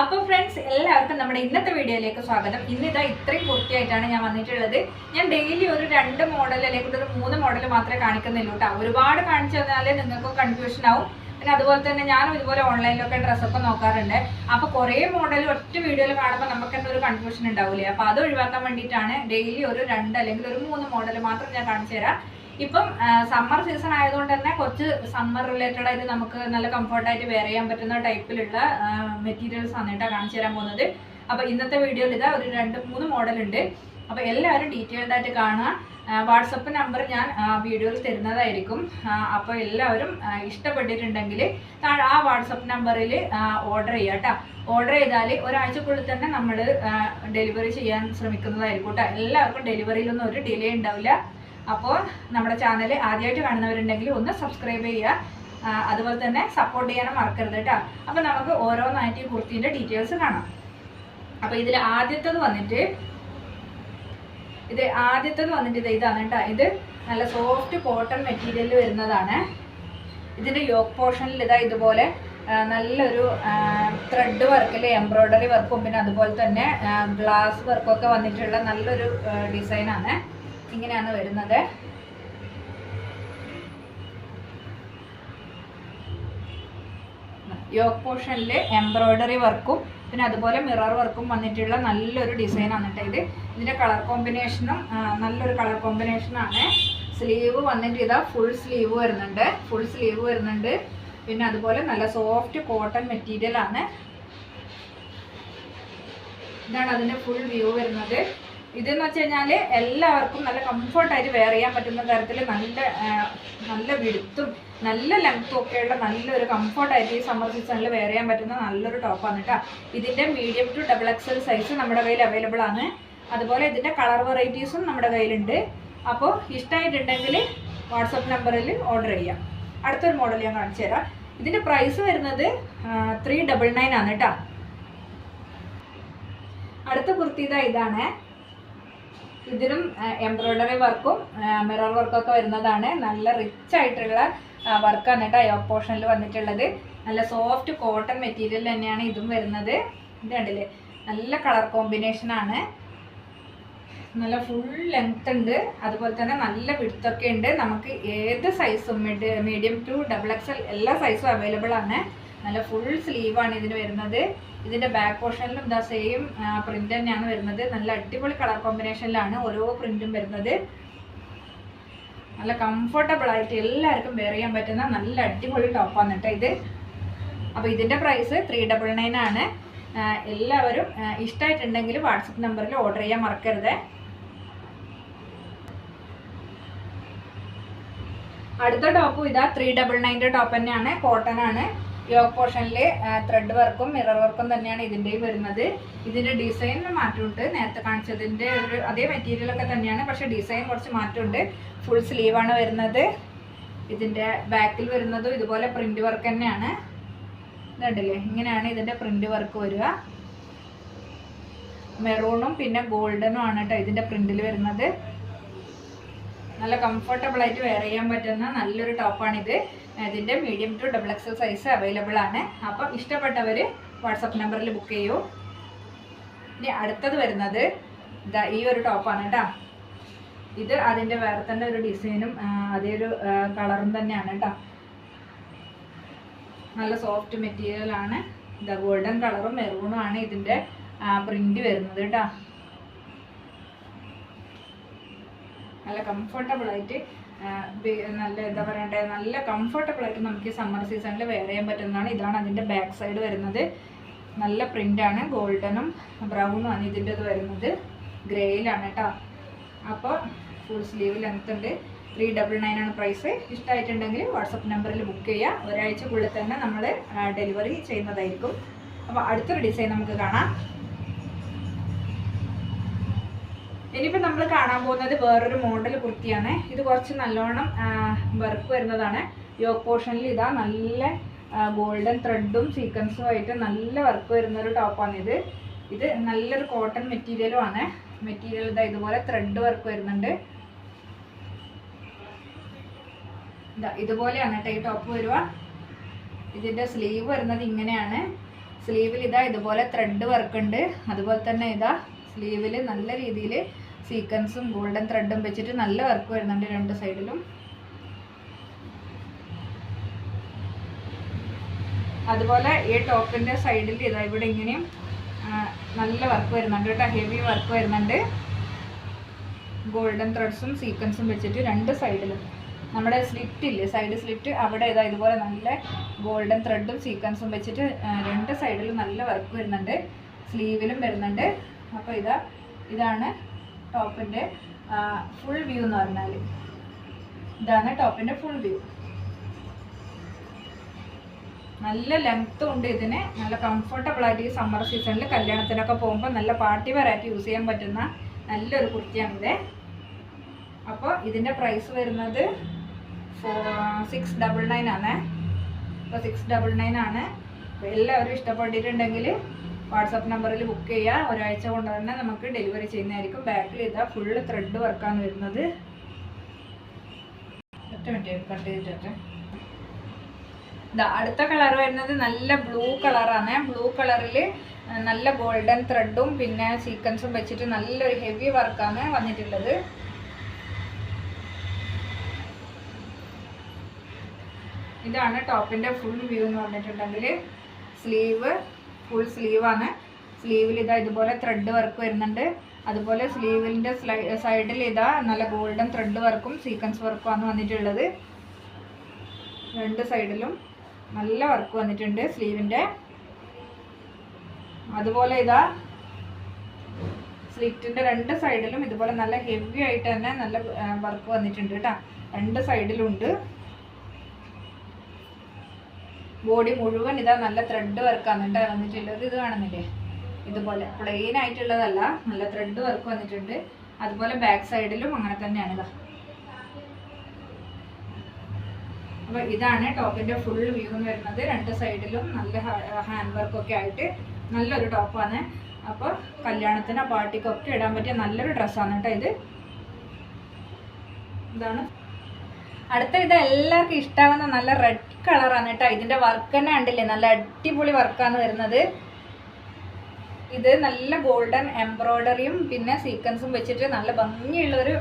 അപ്പോൾ ഫ്രണ്ട്സ് എല്ലാവർക്കും നമ്മുടെ ഇന്നത്തെ വീഡിയോയിലേക്ക് സ്വാഗതം. ഇന്ന് ഇതാ ഇത്രയും പൂർത്തിയായിട്ടാണ് ഞാൻ വന്നിട്ടുള്ളത്. ഞാൻ ഡെയിലി ഒരു രണ്ട് മോഡൽ അല്ലെങ്കിൽ ഒരു മൂന്ന് മോഡൽ മാത്രമേ കാണിക്കുന്നുള്ളൂ കേട്ടോ. ഒരുപാട് കാണിച്ചു തന്നാലേ നിങ്ങൾക്ക് കൺഫ്യൂഷൻ ആവും. പിന്നെ അതുപോലെ തന്നെ ഞാനും ഇതുപോലെ ഓൺലൈനിലൊക്കെ ഡ്രസ്സൊക്കെ നോക്കാറുണ്ട്. അപ്പോൾ കുറേ മോഡൽ ഒറ്റ വീഡിയോയിൽ കാണുമ്പോൾ നമുക്ക് ഒരു കൺഫ്യൂഷൻ ഉണ്ടാവില്ലേ അപ്പോൾ അത് ഒഴിവാക്കാൻ വേണ്ടിയിട്ടാണ് ഡെയിലി ഒരു രണ്ട് അല്ലെങ്കിൽ ഒരു മൂന്ന് മോഡൽ മാത്രം ഞാൻ കാണിച്ചു തരാം. ഇപ്പം സമ്മർ സീസൺ ആയതുകൊണ്ട് തന്നെ കുറച്ച് സമ്മർ റിലേറ്റഡ് ആയിട്ട് നമുക്ക് നല്ല കംഫർട്ടായിട്ട് വെയർ ചെയ്യാൻ പറ്റുന്ന ടൈപ്പിലുള്ള മെറ്റീരിയൽസ് ആണ് കേട്ടോ കാണിച്ചു തരാൻ പോകുന്നത്. അപ്പോൾ ഇന്നത്തെ വീഡിയോയിൽ ഇതാ ഒരു രണ്ട് മൂന്ന് മോഡൽ ഉണ്ട്. അപ്പോൾ എല്ലാവരും ഡീറ്റെയിൽഡ് ആയിട്ട് കാണുക. വാട്സപ്പ് നമ്പർ ഞാൻ വീഡിയോയിൽ തരുന്നതായിരിക്കും. അപ്പോൾ എല്ലാവരും ഇഷ്ടപ്പെട്ടിട്ടുണ്ടെങ്കിൽ താഴെ ആ വാട്സപ്പ് നമ്പറിൽ ഓർഡർ ചെയ്യുക കേട്ടോ. ഓർഡർ ചെയ്താൽ ഒരാഴ്ചക്കുള്ളിൽ തന്നെ നമ്മൾ ഡെലിവറി ചെയ്യാൻ ശ്രമിക്കുന്നതായിരിക്കും കേട്ടോ. എല്ലാവർക്കും ഡെലിവറിയിലൊന്നും ഒരു ഡിലേ ഉണ്ടാവില്ല. അപ്പോൾ നമ്മുടെ ചാനൽ ആദ്യമായിട്ട് കാണുന്നവരുണ്ടെങ്കിൽ ഒന്ന് സബ്സ്ക്രൈബ് ചെയ്യുക. അതുപോലെ തന്നെ സപ്പോർട്ട് ചെയ്യാനും മറക്കരുത് കേട്ടോ. അപ്പോൾ നമുക്ക് ഓരോന്നായിട്ട് ഈ കുർത്തീന്റെ ഡീറ്റെയിൽസ് കാണാം. അപ്പോൾ ഇതിൽ ആദ്യത്തത് വന്നിട്ട് ഇത് ആദ്യത്തത് വന്നിട്ട് ഇത് ഇതാണ് കേട്ടോ. ഇത് നല്ല സോഫ്റ്റ് കോട്ടൺ മെറ്റീരിയൽ വരുന്നതാണ്. ഇതിന്റെ യോക്ക് പോർഷനിൽ ഇതാ ഇതുപോലെ നല്ലൊരു ത്രെഡ് വർക്കിൽ എംബ്രോയ്ഡറി വർക്കും പിന്നെ അതുപോലെ തന്നെ ഗ്ലാസ് വർക്കൊക്കെ വന്നിട്ടുള്ള നല്ലൊരു ഡിസൈനാണ് ഇങ്ങനെയാണ് വരുന്നത്. യോക്ക് പോർഷനിൽ എംബ്രോയ്ഡറി വർക്കും പിന്നെ അതുപോലെ മിറർ വർക്കും വന്നിട്ടുള്ള നല്ലൊരു ഡിസൈനാണ് കേട്ടോ ഇത്. ഇതിന്റെ കളർ കോമ്പിനേഷനും നല്ലൊരു കളർ കോമ്പിനേഷനാണ് സ്ലീവ് വന്നിട്ട് ഇതാ ഫുൾ സ്ലീവ് വരുന്നുണ്ട്. ഫുൾ സ്ലീവ് വരുന്നുണ്ട്. പിന്നെ അതുപോലെ നല്ല സോഫ്റ്റ് കോട്ടൺ മെറ്റീരിയൽ ആണ്. ഇതാണ് അതിന്റെ ഫുൾ വ്യൂ വരുന്നത്. ഇതെന്ന് വെച്ച് കഴിഞ്ഞാൽ എല്ലാവർക്കും നല്ല കംഫർട്ടായിട്ട് വെയർ ചെയ്യാൻ പറ്റുന്ന തരത്തിൽ നല്ല നല്ല വിടുത്തും നല്ല ലെങ്ത്തും ഒക്കെയുള്ള നല്ലൊരു കംഫർട്ടായിട്ട് ഈ സമ്മർ സീസണിൽ വെയർ ചെയ്യാൻ പറ്റുന്ന നല്ലൊരു ടോപ്പാണ് കേട്ടോ ഇതിന്റെ medium to double XL size നമ്മുടെ കയ്യിൽ അവൈലബിൾ ആണ്. അതുപോലെ ഇതിന്റെ കളർ വെറൈറ്റീസും നമ്മുടെ കയ്യിലുണ്ട്. അപ്പോൾ ഇഷ്ടമായിട്ടുണ്ടെങ്കിൽ വാട്സപ്പ് നമ്പറിൽ ഓർഡർ ചെയ്യാം. അടുത്തൊരു മോഡൽ ഞാൻ കാണിച്ചു തരാം. ഇതിന്റെ പ്രൈസ് വരുന്നത് ത്രീ ഡബിൾ നയൻ ആണ് കേട്ടോ അടുത്ത കുർത്തി ഇതാ ഇതാണ്. ഇതിലും എംബ്രോയ്ഡറി വർക്കും മിറർ വർക്കൊക്കെ വരുന്നതാണ്. നല്ല റിച്ച് ആയിട്ടുള്ള വർക്കാണ് കേട്ടോ യോക്ക് പോർഷനിൽ വന്നിട്ടുള്ളത്. നല്ല സോഫ്റ്റ് കോട്ടൺ മെറ്റീരിയൽ തന്നെയാണ് ഇതും വരുന്നത്. ഇത് കണ്ടില്ലേ? നല്ല കളർ കോമ്പിനേഷൻ ആണ്. നല്ല ഫുൾ ലെങ്ത് ഉണ്ട്. അതുപോലെ തന്നെ നല്ല വിടുത്തൊക്കെ ഉണ്ട്. നമുക്ക് ഏത് സൈസും മീഡിയം ടു ഡബിൾ എക്സൽ എല്ലാ സൈസും അവൈലബിൾ ആണ്. നല്ല ഫുൾ സ്ലീവാണ് ഇതിന് വരുന്നത്. ഇതിന്റെ ബാക്ക് പോർഷനിലും ദാ സെയിം പ്രിന്റ് തന്നെയാണ് വരുന്നത്. നല്ല അടിപൊളി കളർ കോമ്പിനേഷനിലാണ് ഓരോ പ്രിന്റും വരുന്നത്. നല്ല കംഫർട്ടബിൾ ആയിട്ട് എല്ലാവർക്കും വെയർ ചെയ്യാൻ പറ്റുന്ന നല്ല അടിപൊളി ടോപ്പാണ് കേട്ടോ ഇത്. അപ്പോൾ ഇതിന്റെ പ്രൈസ് ത്രീ ഡബിൾ നയൻ ആണ്. എല്ലാവരും ഇഷ്ടമായിട്ടുണ്ടെങ്കിൽ വാട്സപ്പ് നമ്പറിൽ ഓർഡർ ചെയ്യാൻ മറക്കരുത്. അടുത്ത ടോപ്പും ഇതാ ത്രീ ഡബിൾ നയന്റെ ടോപ്പ് തന്നെയാണ്. കോട്ടൺ ആണ്. യോക്ക് പോർഷനിൽ ത്രെഡ് വർക്കും മിറർ വർക്കും തന്നെയാണ് ഇതിന്റെയും വരുന്നത്. ഇതിന്റെ ഡിസൈനിന് മാറ്റമുണ്ട്. നേരത്തെ കാണിച്ചതിന്റെ ഒരു അതേ മെറ്റീരിയൽ ഒക്കെ തന്നെയാണ് പക്ഷേ ഡിസൈൻ കുറച്ച് മാറ്റമുണ്ട്. ഫുൾ സ്ലീവാണ് വരുന്നത്. ഇതിന്റെ ബാക്കിൽ വരുന്നതും ഇതുപോലെ പ്രിന്റ് വർക്ക് തന്നെയാണ്. ഇതുണ്ടല്ലേ? ഇങ്ങനെയാണ് ഇതിന്റെ പ്രിന്റ് വർക്ക് വരിക. മെറൂണും പിന്നെ ഗോൾഡനും ആണ് കേട്ടോ ഇതിന്റെ പ്രിന്റിൽ വരുന്നത്. നല്ല കംഫർട്ടബിൾ ആയിട്ട് വെയർ ചെയ്യാൻ പറ്റുന്ന നല്ലൊരു ടോപ്പാണിത് ഇതിന്റെ medium to double XL size available ആണ്. അപ്പം ഇഷ്ടപ്പെട്ടവർ വാട്സപ്പ് നമ്പറിൽ ബുക്ക് ചെയ്യൂ. ഇനി അടുത്തത് വരുന്നത് ഇതാ ഈ ഒരു ടോപ്പാണ് കേട്ടോ. ഇത് അതിന്റെ വേറെ തന്നെ ഒരു ഡിസൈനും അതേ ഒരു കളറും തന്നെയാണ് കേട്ടോ. നല്ല സോഫ്റ്റ് മെറ്റീരിയൽ ആണ്. ഇതാ ഗോൾഡൻ കളറും മെറൂണും ആണ് ഇതിന്റെ പ്രിന്റ് വരുന്നത് കേട്ടോ. നല്ല കംഫർട്ടബിൾ ആയിട്ട് നല്ല എന്താ പറയണ്ടേ നല്ല കംഫർട്ടബിൾ ആയിട്ട് നമുക്ക് ഈ സമ്മർ സീസണിൽ വെയർ ചെയ്യാൻ പറ്റുന്നതാണ്. ഇതാണ് അതിന്റെ ബാക്ക് സൈഡ് വരുന്നത്. നല്ല പ്രിന്റാണ് ഗോൾഡനും ബ്രൗണും ആണ് ഇതിന്റെ ഇത് വരുന്നത് ഗ്രേയിലാണ് കേട്ടോ അപ്പോൾ ഫുൾ സ്ലീവ് ലെങ്ത് ഉണ്ട്. ത്രീ ഡബിൾ നയൻ ആണ് പ്രൈസ് ഇഷ്ടമായിട്ടുണ്ടെങ്കിൽ വാട്സപ്പ് നമ്പറിൽ ബുക്ക് ചെയ്യുക ഒരാഴ്ചക്കുള്ളിൽ തന്നെ നമ്മൾ ഡെലിവറി ചെയ്യുന്നതായിരിക്കും. അപ്പോൾ അടുത്തൊരു ഡിസൈൻ നമുക്ക് കാണാം. ഇനിയിപ്പോൾ നമ്മൾ കാണാൻ പോകുന്നത് വേറൊരു മോഡൽ കുർത്തിയാണ്. ഇത് കുറച്ച് നല്ലോണം വർക്ക് വരുന്നതാണ്. യോക്ക് പോർഷനിൽ ഇതാ നല്ല ഗോൾഡൻ ത്രെഡും സീക്വൻസും ആയിട്ട് നല്ല വർക്ക് വരുന്ന ഒരു ടോപ്പാണ് ഇത്. ഇത് നല്ലൊരു കോട്ടൺ മെറ്റീരിയലും ആണ്. മെറ്റീരിയൽ ഇതാ ഇതുപോലെ ത്രെഡ് വർക്ക് വരുന്നുണ്ട്. ഇതാ ഇതുപോലെയാണ് കേട്ടോ ഈ ടോപ്പ് വരിക ഇതിന്റെ സ്ലീവ് വരുന്നത് ഇങ്ങനെയാണ്. സ്ലീവിൽ ഇതാ ഇതുപോലെ ത്രെഡ് വർക്ക് ഉണ്ട്. അതുപോലെ തന്നെ ഇതാ സ്ലീവിൽ നല്ല രീതിയിൽ സീക്വൻസും ഗോൾഡൻ ത്രെഡും വെച്ചിട്ട് നല്ല വർക്ക് വരുന്നുണ്ട് രണ്ട് സൈഡിലും. അതുപോലെ ഈ ടോപ്പിന്റെ സൈഡിൽ ഇതാ ഇവിടെ ഇങ്ങനെയും നല്ല വർക്ക് വരുന്നുണ്ട് കേട്ടോ ഹെവി വർക്ക് വരുന്നുണ്ട്. ഗോൾഡൻ ത്രെഡ്സും സീക്വൻസും വെച്ചിട്ട് രണ്ട് സൈഡിലും. നമ്മുടെ സ്ലിറ്റ് ഇല്ലേ സൈഡ് സ്ലിറ്റ് അവിടെ ഇതാ ഇതുപോലെ നല്ല ഗോൾഡൻ ത്രെഡും സീക്വൻസും വെച്ചിട്ട് രണ്ട് സൈഡിലും നല്ല വർക്ക് വരുന്നുണ്ട്. സ്ലീവിലും വരുന്നുണ്ട്. അപ്പോൾ ഇതാ ഇതാണ് ടോപ്പിന്റെ ഫുൾ വ്യൂ എന്ന് പറഞ്ഞാൽ ഇതാണ് ടോപ്പിന്റെ ഫുൾ വ്യൂ നല്ല ലെങ്ത്തും ഉണ്ട് ഇതിന്. നല്ല കംഫർട്ടബിൾ ആയിട്ട് ഈ സമ്മർ സീസണിൽ കല്യാണത്തിനൊക്കെ പോകുമ്പോൾ നല്ല പാർട്ടി വെയർ ആയിട്ട് യൂസ് ചെയ്യാൻ പറ്റുന്ന നല്ലൊരു കുർത്തിയാണിത്. അപ്പോൾ ഇതിന്റെ പ്രൈസ് വരുന്നത് സിക്സ് ഡബിൾ നയൻ ആണ്. അപ്പോൾ സിക്സ് ഡബിൾ നയൻ ആണ്. എല്ലാവരും ഇഷ്ടപ്പെട്ടിട്ടുണ്ടെങ്കിൽ വാട്സപ്പ് നമ്പറിൽ ബുക്ക് ചെയ്യുക ഒരാഴ്ച കൊണ്ട് തന്നെ നമുക്ക് ഡെലിവറി ചെയ്യുന്നതായിരിക്കും. ബാക്കിൽ ഇതാ ഫുള്ള് ത്രെഡ് വർക്കാണ് വരുന്നത്. ഒറ്റ മിനിറ്റ് അടുത്ത കളർ വരുന്നത് നല്ല ബ്ലൂ കളറാണ് ബ്ലൂ കളറിൽ നല്ല ഗോൾഡൻ ത്രെഡും പിന്നെ സീക്വൻസും വെച്ചിട്ട് നല്ലൊരു ഹെവി വർക്കാണ് വന്നിട്ടുള്ളത്. ഇതാണ് ടോപ്പിന്റെ ഫുൾ വ്യൂ എന്ന് പറഞ്ഞിട്ടുണ്ടെങ്കിൽ. സ്ലീവ് ഫുൾ സ്ലീവാണ് സ്ലീവിൽ ഇതാ ഇതുപോലെ ത്രെഡ് വർക്ക് വരുന്നുണ്ട്. അതുപോലെ സ്ലീവിന്റെ സൈഡിൽ ഇതാ നല്ല ഗോൾഡൻ ത്രെഡ് വർക്കും സീക്വൻസ് വർക്കും ആണ് വന്നിട്ടുള്ളത്. രണ്ട് സൈഡിലും നല്ല വർക്ക് വന്നിട്ടുണ്ട് സ്ലീവിന്റെ അതുപോലെ ഇതാ സ്ലിറ്റിന്റെ രണ്ട് സൈഡിലും ഇതുപോലെ നല്ല ഹെവി ആയിട്ട് തന്നെ നല്ല വർക്ക് വന്നിട്ടുണ്ട് കേട്ടോ രണ്ട് സൈഡിലും ഉണ്ട്. ബോഡി മുഴുവൻ ഇതാ നല്ല ത്രെഡ് വർക്കാണ് കേട്ടോ വന്നിട്ടുള്ളത് ഇത് കാണുന്നില്ലേ? ഇതുപോലെ പ്ലെയിൻ ആയിട്ടുള്ളതല്ല. നല്ല ത്രെഡ് വർക്ക് വന്നിട്ടുണ്ട്. അതുപോലെ ബാക്ക് സൈഡിലും അങ്ങനെ തന്നെയാണ് ഇതാ. അപ്പൊ ഇതാണ് ടോപ്പിന്റെ ഫുൾ വ്യൂ എന്ന് വരുന്നത്. രണ്ട് സൈഡിലും നല്ല ഹാൻഡ് വർക്ക് ഒക്കെ ആയിട്ട് നല്ലൊരു ടോപ്പാണ് അപ്പോൾ കല്യാണത്തിന് പാർട്ടിക്കൊക്കെ ഇടാൻ പറ്റിയ നല്ലൊരു ഡ്രസ്സാണ് കേട്ടോ ഇത്. ഇതാണ് അടുത്ത ഇത് എല്ലാവർക്കും ഇഷ്ടാവുന്ന നല്ല റെഡ് കളറാണ് കേട്ടോ. ഇതിന്റെ വർക്ക് തന്നെ കണ്ടില്ലേ? നല്ല അടിപൊളി വർക്കാണ് വരുന്നത്. ഇത് നല്ല ഗോൾഡൻ എംബ്രോയ്ഡറിയും പിന്നെ സീക്വൻസും വെച്ചിട്ട് നല്ല ഭംഗിയുള്ള ഒരു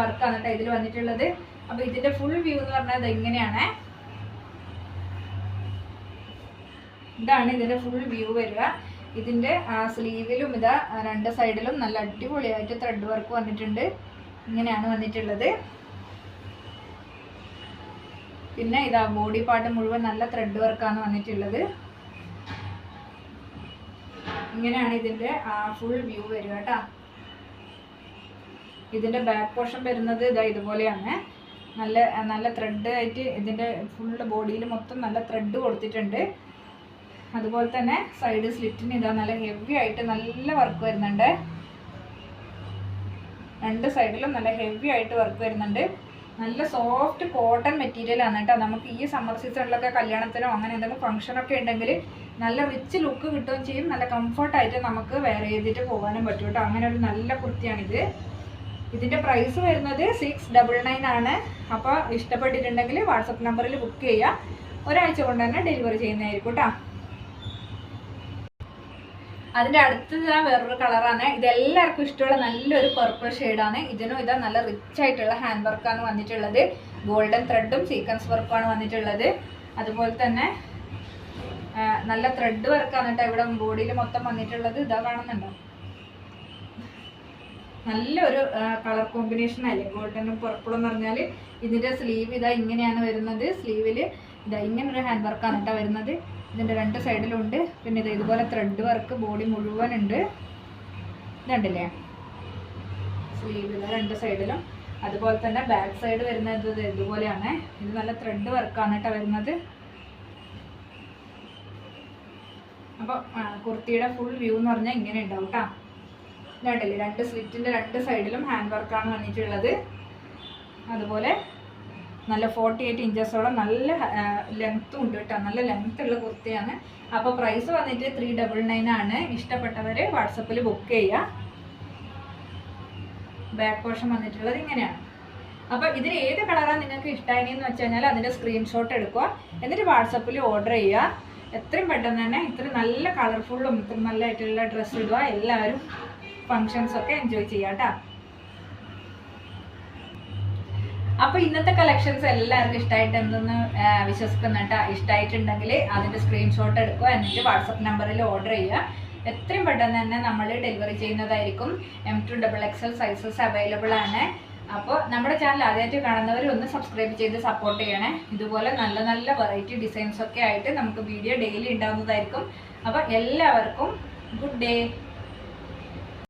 വർക്കാണ് കേട്ടോ ഇതിൽ വന്നിട്ടുള്ളത്. അപ്പോൾ ഇതിന്റെ ഫുൾ വ്യൂ എന്ന് പറഞ്ഞാൽ ഇങ്ങനെയാണ്. ഇതാണ് ഇതിന്റെ ഫുൾ വ്യൂ വരിക. ഇതിന്റെ സ്ലീവിലും ഇതാ രണ്ട് സൈഡിലും നല്ല അടിപൊളിയായിട്ട് ത്രെഡ് വർക്ക് വന്നിട്ടുണ്ട്. ഇങ്ങനെയാണ് വന്നിട്ടുള്ളത്. പിന്നെ ഇതാ ബോഡി പാർട്ട് മുഴുവൻ നല്ല ത്രെഡ് വർക്കാണ് വന്നിട്ടുള്ളത്. ഇങ്ങനെയാണ് ഇതിന്റെ ഫുൾ വ്യൂ വരിക കേട്ടോ. ഇതിന്റെ ബാക്ക് പോർഷൻ വരുന്നത് ഇതാ ഇതുപോലെയാണ്. നല്ല നല്ല ത്രെഡ് ആയിട്ട് ഇതിന്റെ ഫുൾ ബോഡിയിൽ മൊത്തം നല്ല ത്രെഡ് കൊടുത്തിട്ടുണ്ട്. അതുപോലെ തന്നെ സൈഡ് സ്ലിറ്റിന് ഇതാ നല്ല ഹെവി ആയിട്ട് നല്ല വർക്ക് വരുന്നുണ്ട്. രണ്ട് സൈഡിലും നല്ല ഹെവി ആയിട്ട് വർക്ക് വരുന്നുണ്ട്. നല്ല സോഫ്റ്റ് കോട്ടൺ മെറ്റീരിയൽ ആണ് കേട്ടോ. നമുക്ക് ഈ സമ്മർ സീസണിലൊക്കെ കല്യാണത്തിനോ അങ്ങനെ എന്തെങ്കിലും ഫംഗ്ഷനൊക്കെ ഉണ്ടെങ്കിൽ നല്ല റിച്ച് ലുക്ക് കിട്ടുകയും ചെയ്യും. നല്ല കംഫർട്ടായിട്ട് നമുക്ക് വെയർ ചെയ്തിട്ട് പോകാനും പറ്റും കേട്ടോ. അങ്ങനെ ഒരു നല്ല കുർത്തിയാണിത്. ഇതിന്റെ പ്രൈസ് വരുന്നത് സിക്സ് ഡബിൾ നയൻ ആണ്. അപ്പോൾ ഇഷ്ടപ്പെട്ടിട്ടുണ്ടെങ്കിൽ വാട്സപ്പ് നമ്പറിൽ ബുക്ക് ചെയ്യുക. ഒരാഴ്ച കൊണ്ട് തന്നെ ഡെലിവറി ചെയ്യുന്നതായിരിക്കും കേട്ടോ. അതിന്റെ അടുത്തത് വേറൊരു കളറാണ്. ഇത് എല്ലാവർക്കും ഇഷ്ടമുള്ള നല്ലൊരു പർപ്പിൾ ഷെയ്ഡാണ് ഇതിനും ഇതാ നല്ല റിച്ച് ആയിട്ടുള്ള ഹാൻഡ് വർക്കാണ് വന്നിട്ടുള്ളത്. ഗോൾഡൻ ത്രെഡും സീക്വൻസ് വർക്കുമാണ് വന്നിട്ടുള്ളത്. അതുപോലെ തന്നെ നല്ല ത്രെഡ് വർക്കാണ് കേട്ടോ ഇവിടെ ബോഡിയിൽ മൊത്തം വന്നിട്ടുള്ളത്. ഇതാ കാണുന്നുണ്ടോ? നല്ലൊരു കളർ കോമ്പിനേഷൻ അല്ലേ? ഗോൾഡനും പർപ്പിളും എന്ന് പറഞ്ഞാൽ ഇതിന്റെ സ്ലീവ് ഇതാ ഇങ്ങനെയാണ് വരുന്നത്. സ്ലീവിൽ ഇതാ ഇങ്ങനൊരു ഹാൻഡ് വർക്കാണ് കേട്ടോ വരുന്നത്. ഇതിന്റെ രണ്ട് സൈഡിലുണ്ട്. പിന്നെ ഇത് ഇതുപോലെ ത്രെഡ് വർക്ക് ബോഡി മുഴുവൻ ഉണ്ട് ഇതുണ്ടല്ലേ സ്ലീവിൽ രണ്ട് സൈഡിലും. അതുപോലെ തന്നെ ബാക്ക് സൈഡ് വരുന്നത് ഇത് ഇതുപോലെയാണ്. ഇത് നല്ല ത്രെഡ് വർക്കാണ് കേട്ടോ വരുന്നത്. അപ്പോൾ കുർത്തിയുടെ ഫുൾ വ്യൂ എന്ന് പറഞ്ഞാൽ ഇങ്ങനെ ഉണ്ടാവും കേട്ടോ. ഇതാണ്ടല്ലേ? രണ്ട് സ്ലിറ്റിന്റെ രണ്ട് സൈഡിലും ഹാൻഡ് വർക്കാണ് വന്നിട്ടുള്ളത്. അതുപോലെ നല്ല ഫോർട്ടി എയ്റ്റ് ഇഞ്ചസോളം നല്ല ലെങ്ത്തും ഉണ്ട് കേട്ടോ. നല്ല ലെങ്ത് ഉള്ള കുർത്തിയാണ്. അപ്പോൾ പ്രൈസ് വന്നിട്ട് ത്രീ ഡബിൾ നയൻ ആണ്. ഇഷ്ടപ്പെട്ടവർ വാട്സപ്പിൽ ബുക്ക് ചെയ്യുക ബാക്ക് പോർഷൻ വന്നിട്ടുള്ളത് ഇങ്ങനെയാണ്. അപ്പോൾ ഇതിൽ ഏത് കളറാണ് നിങ്ങൾക്ക് ഇഷ്ടമായിനെന്ന് വെച്ച് കഴിഞ്ഞാൽ അതിന്റെ സ്ക്രീൻഷോട്ട് എടുക്കുക. എന്നിട്ട് വാട്സപ്പിൽ ഓർഡർ ചെയ്യുക. എത്രയും പെട്ടെന്ന് തന്നെ ഇത്ര നല്ല കളർഫുള്ളും നല്ല നല്ലതായിട്ടുള്ള ഡ്രസ്സ് ഇടുക. എല്ലാവരും ഫങ്ഷൻസൊക്കെ എൻജോയ് ചെയ്യാം കേട്ടോ. അപ്പൊ ഇന്നത്തെ കളക്ഷൻസ് എല്ലാവർക്കും ഇഷ്ടമായിട്ട് എന്തെന്ന് വിശ്വസിക്കുന്നുണ്ട് ഇഷ്ടമായിട്ടുണ്ടെങ്കിൽ അതിന്റെ സ്ക്രീൻഷോട്ട് എടുക്കുക എന്നിട്ട് വാട്സപ്പ് നമ്പറിൽ ഓർഡർ ചെയ്യുക. എത്രയും പെട്ടെന്ന് തന്നെ നമ്മൾ ഡെലിവറി ചെയ്യുന്നതായിരിക്കും. M to double XL sizes available ആണ്. അപ്പോൾ നമ്മുടെ ചാനൽ ആദ്യമായിട്ട് കാണുന്നവർ ഒന്ന് സബ്സ്ക്രൈബ് ചെയ്ത് സപ്പോർട്ട് ചെയ്യണേ. ഇതുപോലെ നല്ല നല്ല വെറൈറ്റി ഡിസൈൻസ് ഒക്കെ ആയിട്ട് നമുക്ക് വീഡിയോ ഡെയിലി ഉണ്ടാകുന്നതായിരിക്കും അപ്പോൾ എല്ലാവർക്കും ഗുഡ് ഡേ